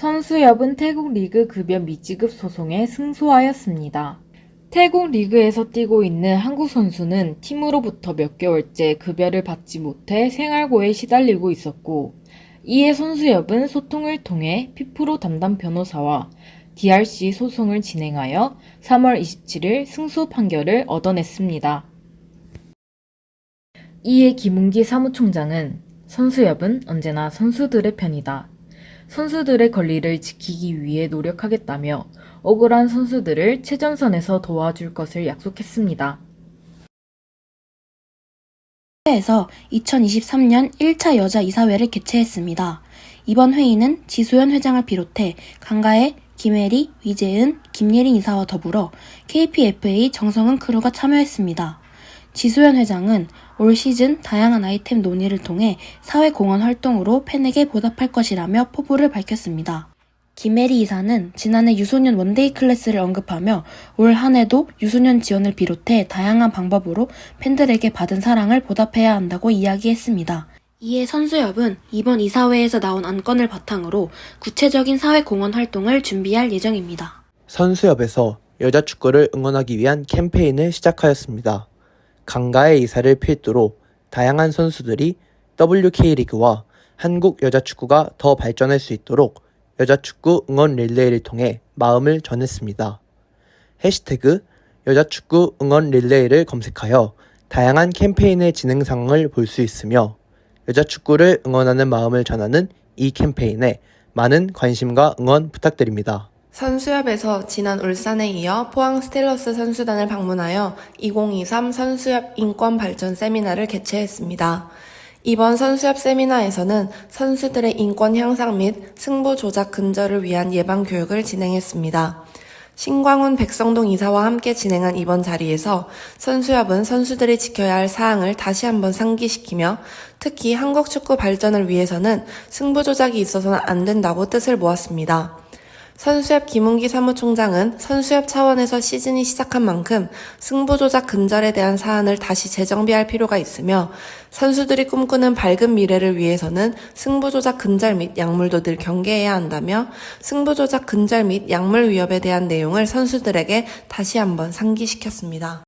선수협은 태국 리그 급여 미지급 소송에 승소하였습니다. 태국 리그에서 뛰고 있는 한국 선수는 팀으로부터 몇 개월째 급여를 받지 못해 생활고에 시달리고 있었고, 이에 선수협은 소통을 통해 피프로 담당 변호사와 DRC 소송을 진행하여 3월 27일 승소 판결을 얻어냈습니다. 이에 김웅기 사무총장은 선수협은 언제나 선수들의 편이다. 선수들의 권리를 지키기 위해 노력하겠다며 억울한 선수들을 최전선에서 도와줄 것을 약속했습니다. 에서 2023년 1차 여자 이사회를 개최했습니다. 이번 회의는 지소연 회장을 비롯해 강가혜, 김혜리, 위재은, 김예린 이사와 더불어 KPFA 정성은 크루가 참여했습니다. 지소연 회장은 올 시즌 다양한 아이템 논의를 통해 사회공헌 활동으로 팬에게 보답할 것이라며 포부를 밝혔습니다. 김혜리 이사는 지난해 유소년 원데이 클래스를 언급하며 올 한 해도 유소년 지원을 비롯해 다양한 방법으로 팬들에게 받은 사랑을 보답해야 한다고 이야기했습니다. 이에 선수협은 이번 이사회에서 나온 안건을 바탕으로 구체적인 사회 공헌 활동을 준비할 예정입니다. 선수협에서 여자 축구를 응원하기 위한 캠페인을 시작하였습니다. 강가의 이사를 필두로 다양한 선수들이 WK리그와 한국 여자 축구가 더 발전할 수 있도록 여자 축구 응원 릴레이를 통해 마음을 전했습니다. 해시태그 여자 축구 응원 릴레이를 검색하여 다양한 캠페인의 진행 상황을 볼 수 있으며 여자 축구를 응원하는 마음을 전하는 이 캠페인에 많은 관심과 응원 부탁드립니다. 선수협에서 지난 울산에 이어 포항 스틸러스 선수단을 방문하여 2023 선수협 인권 발전 세미나를 개최했습니다. 이번 선수협 세미나에서는 선수들의 인권 향상 및 승부 조작 근절을 위한 예방 교육을 진행했습니다. 신광훈 백성동 이사와 함께 진행한 이번 자리에서 선수협은 선수들이 지켜야 할 사항을 다시 한번 상기시키며 특히 한국 축구 발전을 위해서는 승부 조작이 있어서는 안 된다고 뜻을 모았습니다. 선수협 김웅기 사무총장은 선수협 차원에서 시즌이 시작한 만큼 승부 조작 근절에 대한 사안을 다시 재정비할 필요가 있으며 선수들이 꿈꾸는 밝은 미래를 위해서는 승부 조작 근절 및 약물도 늘 경계해야 한다며 승부 조작 근절 및 약물 위협에 대한 내용을 선수들에게 다시 한번 상기시켰습니다.